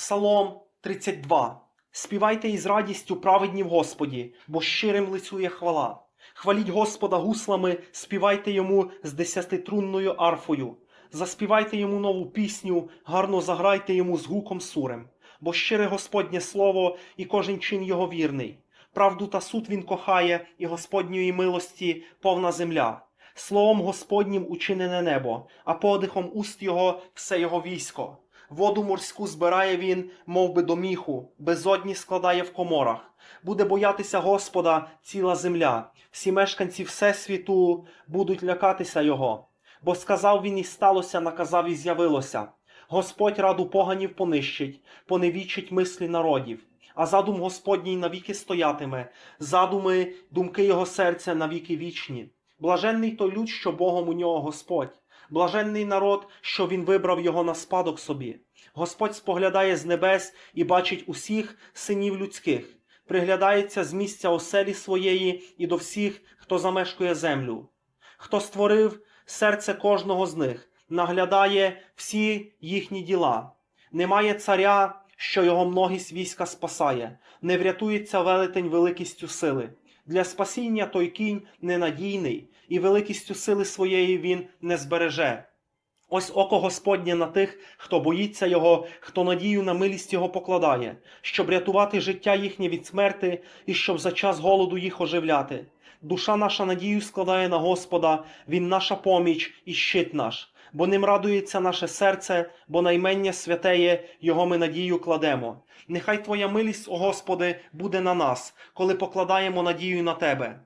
Псалом 32. Співайте із радістю праведні в Господі, бо щирим лицює хвала. Хваліть Господа гуслами, співайте йому з десятитрунною арфою. Заспівайте йому нову пісню, гарно заграйте йому з гуком сурем. Бо щире Господнє слово, і кожен чин його вірний. Правду та суд він кохає, і Господньої милості повна земля. Словом Господнім учинене небо, а подихом уст його все його військо. Воду морську збирає він, мов би до міху, безодні складає в коморах. Буде боятися Господа ціла земля. Всі мешканці Всесвіту будуть лякатися його. Бо сказав він і сталося, наказав і з'явилося. Господь раду поганів понищить, поневічить мислі народів. А задум Господній навіки стоятиме, задуми, думки його серця навіки вічні. Блаженний той люд, що Богом у нього Господь. Блаженний народ, що він вибрав його на спадок собі. Господь споглядає з небес і бачить усіх синів людських, приглядається з місця оселі своєї і до всіх, хто замешкує землю. Хто створив серце кожного з них, наглядає всі їхні діла. Немає царя, що його многість війська спасає, не врятується велетень великістю сили. Для спасіння той кінь ненадійний, і великістю сили своєї він не збереже. Ось око Господнє на тих, хто боїться його, хто надію на милість його покладає, щоб рятувати життя їхнє від смерти і щоб за час голоду їх оживляти. Душа наша надію складає на Господа, Він наша поміч і щит наш, бо ним радується наше серце, бо наймення святеє, його ми надію кладемо. Нехай Твоя милість, о Господи, буде на нас, коли покладаємо надію на Тебе.